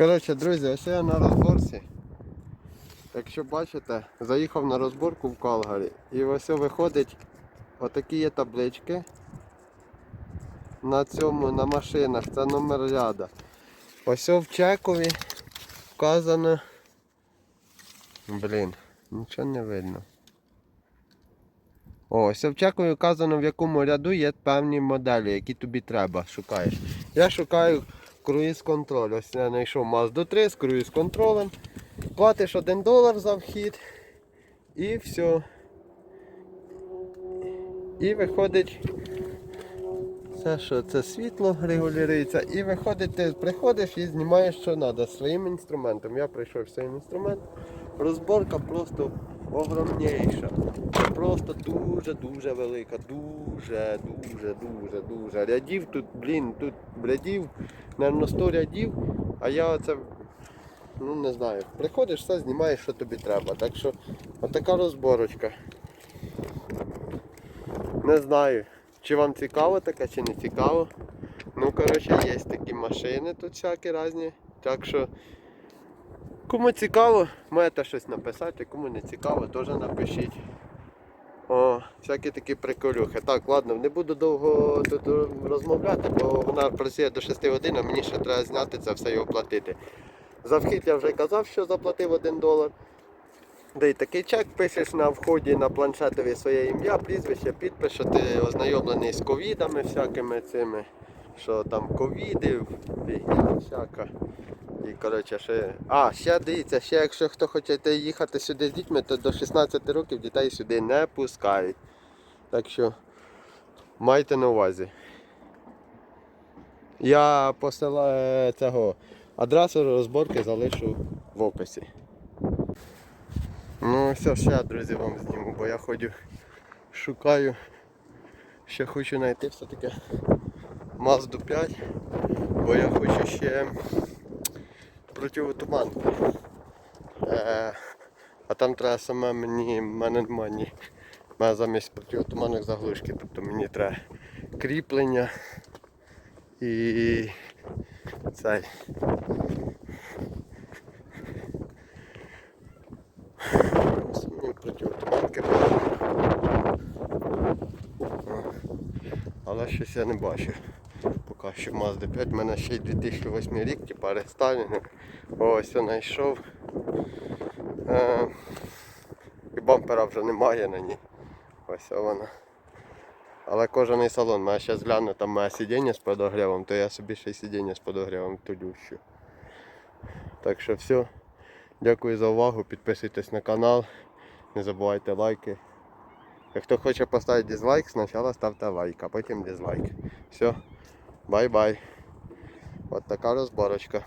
Коротше, друзі, ось я на розборці. Якщо бачите, заїхав на розборку в Калгарі. І ось виходить отакі є таблички. На цьому, на машинах, це номер ряда. Ось в чекові вказано. Блін, нічого не видно. О, ось в чекові вказано в якому ряду є певні моделі, які тобі треба, шукаєш. Я шукаю круїз контроль. Ось я знайшов Mazda 3 з круїз контролем. Платиш 1 долар за вхід і все. І виходить. Це що, це світло регулюється. І виходить, ти приходиш і знімаєш що треба своїм інструментом. Я прийшов своїм інструментом. Розборка просто огромніша. Просто дуже-дуже велика. Дуже, дуже, дуже, дуже. Рядів тут, блін, тут рядів, напевно, 100 рядів, а я оце, ну не знаю, приходиш, все знімаєш, що тобі треба. Так що отака розборочка. Не знаю, чи вам цікаво таке, чи не цікаво. Ну, коротше, є такі машини тут всякі різні. Так що, кому цікаво, маєте щось написати, кому не цікаво, теж напишіть. О, всякі такі приколюхи. Так, ладно, не буду довго тут розмовляти, бо вона працює до 6 годин, а мені ще треба зняти це все і оплатити. За вхід я вже казав, що заплатив 1 долар. Да і такий чек пишеш на вході на планшетові своє ім'я, прізвище, підпис, що ти ознайомлений з ковідами всякими цими, що там ковіди, фігня всяка. І коротше ще. А, ще дивіться, ще якщо хто хоче їхати сюди з дітьми, то до 16 років дітей сюди не пускають. Так що майте на увазі. Я посилаю цього адресу розборки залишу в описі. Ну все, ще, друзі, вам зніму, бо я ходю, шукаю, ще хочу знайти все-таки Mazda 5, бо я хочу ще противотуманку. Е, а там треба саме мені, мене немає ні. в мене замість противотуманок заглушки, тобто мені треба кріплення і цей. Самі противотуманки. Але щось я не бачу. Поки що Mazda 5, в мене ще й 2008 рік, типа рестайлінг. Ось я знайшов. Е, і бампера вже немає на ній. Ось вона. Але кожаний салон, мене ще гляну, там моє сидіння з подогрівом, то я собі ще й сидіння з подогрівом тулющу. Так що все. Дякую за увагу, підписуйтесь на канал, не забувайте лайки. Хто хоче поставити дизлайк, спочатку ставте лайк, а потім дизлайк. Все, бай-бай. От така розборочка.